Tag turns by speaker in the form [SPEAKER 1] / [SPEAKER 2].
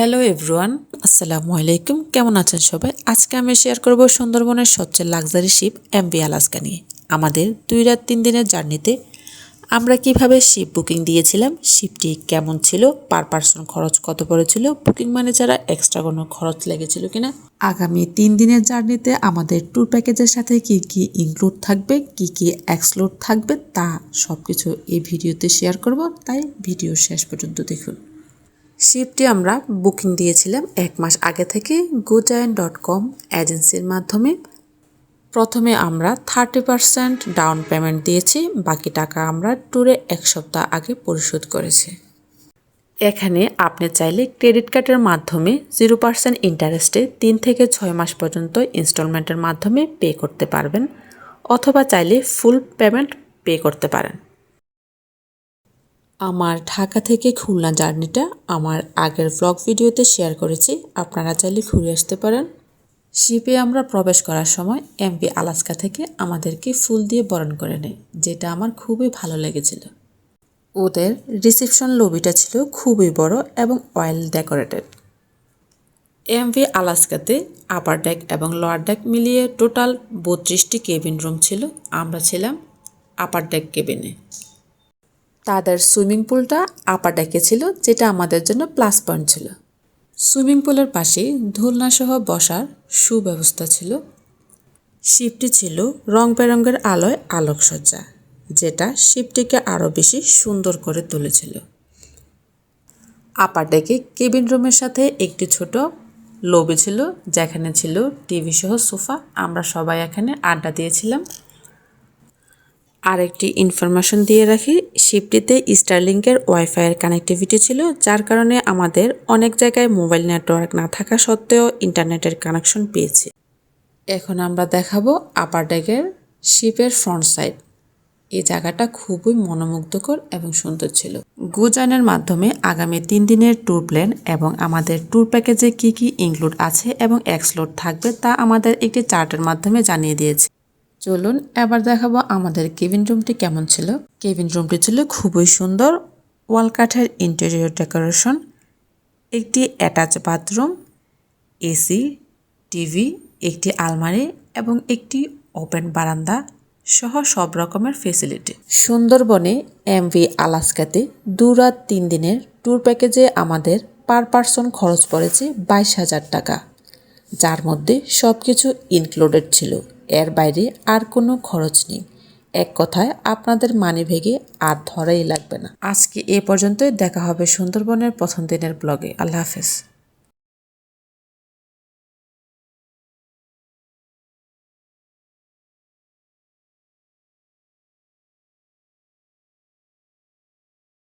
[SPEAKER 1] Hello everyone, আসসালামু আলাইকুম। কেমন আছেন সবাই? আজকে আমি শেয়ার করব সুন্দরবনের সবচেয়ে লাক্সারি শিপ এমভি আলাস্কা নিয়ে। আমাদের দুই রাত তিন দিনের জার্নিতে আমরা কীভাবে শিপ বুকিং দিয়েছিলাম, শিপটি কেমন ছিল, পার পার্সন খরচ কত পড়েছিল, বুকিং মানে যারা এক্সট্রা কোনো খরচ লেগেছিল কিনা। আগামী তিন দিনের জার্নিতে আমাদের ট্যুর প্যাকেজের সাথে কি কি ইনক্লুড থাকবে, কি কি এক্সক্লুড থাকবে, তা সব কিছু এই ভিডিওতে শেয়ার করব। তাই ভিডিও শেষ পর্যন্ত দেখুন। শিপটি আমরা বুকিং দিয়েছিলাম এক মাস আগে থেকে গুজায়ন ডট কম এজেন্সির মাধ্যমে। প্রথমে আমরা থার্টি পারসেন্ট ডাউন পেমেন্ট দিয়েছি, বাকি টাকা আমরা ট্যুরে এক সপ্তাহ আগে পরিশোধ করেছি। এখানে আপনি চাইলে ক্রেডিট কার্ডের মাধ্যমে জিরো পার্সেন্ট ইন্টারেস্টে তিন থেকে ছয় মাস পর্যন্ত ইনস্টলমেন্টের মাধ্যমে পে করতে পারবেন, অথবা চাইলে ফুল পেমেন্ট পে করতে পারেন। আমার ঢাকা থেকে খুলনা জার্নিটা আমার আগের ব্লগ ভিডিওতে শেয়ার করেছি। আপনারা চাইলে ঘুরে আসতে পারেন। শিপে আমরা প্রবেশ করার সময় এমপি আলাস্কা থেকে আমাদেরকে ফুল দিয়ে বরণ করে নেয়, যেটা আমার খুবই ভালো লেগেছিল। ওদের রিসেপশন লবিটা ছিল খুবই বড় এবং অয়েল ডেকোরেটেড এমভি আলাস্কাতে আপার ডেক এবং লোয়ার ডেক মিলিয়ে টোটাল বত্রিশটি কেবিন রুম ছিল। আমরা ছিলাম আপার ডেক কেবিনে তাদের সুইমিং পুলটা আপার ডেকে ছিল যেটা আমাদের জন্য প্লাস পয়েন্ট ছিল। সুইমিং পুলের পাশেই দোলনাসহ বসার সুব্যবস্থা ছিল। শিপটি ছিল রং বেরঙের আলোয় আলোকসজ্জা, যেটা শিপটিকে আরও বেশি সুন্দর করে তুলেছিল। আপার ডেকে কেবিন রুমের সাথে একটি ছোট লবি ছিল, যেখানে ছিল টিভি সহ সোফা। আমরা সবাই এখানে আড্ডা দিয়েছিলাম। আরেকটি ইনফরমেশন দিয়ে রাখি শিপটিতে স্টারলিংকের ওয়াইফাইয়ের কানেক্টিভিটি ছিল, যার কারণে আমাদের অনেক জায়গায় মোবাইল নেটওয়ার্ক না থাকা সত্ত্বেও ইন্টারনেটের কানেকশন পেয়েছি। এখন আমরা দেখাবো আপার ডেকের শিপের ফ্রন্ট সাইড এই জায়গাটা খুবই মনোমুগ্ধকর এবং সুন্দর ছিল। গুজানের মাধ্যমে আগামী তিন দিনের ট্যুর প্ল্যান এবং আমাদের ট্যুর প্যাকেজে কি কি ইনক্লুড আছে এবং এক্সলোড থাকবে তা আমাদের একটি চার্টের মাধ্যমে জানিয়ে দিয়েছে। চলুন, এবার দেখাবো আমাদের কেবিন রুমটি কেমন ছিল। কেবিন রুমটি ছিল খুবই সুন্দর। ওয়াল কাঠের ইন্টেরিয়র ডেকোরেশন একটি অ্যাটাচ বাথরুম এসি টিভি একটি আলমারি এবং একটি ওপেন বারান্দা সহ সব রকমের ফেসিলিটি সুন্দরবনে এমভি আলাস্কাতে দু রাত তিন দিনের ট্যুর প্যাকেজে আমাদের পার পার্সন খরচ পড়েছে বাইশ হাজার টাকা, যার মধ্যে সব কিছু ইনক্লুডেড ছিল। এর বাইরে আর কোনো খরচ নেই। এক কথায়, আপনাদের মানি ভেগে আর ধরাই লাগবে না। আজকে এ পর্যন্তই। দেখা হবে সুন্দরবনের প্রথম দিনের ব্লগে। আল্লাহ হাফেজ।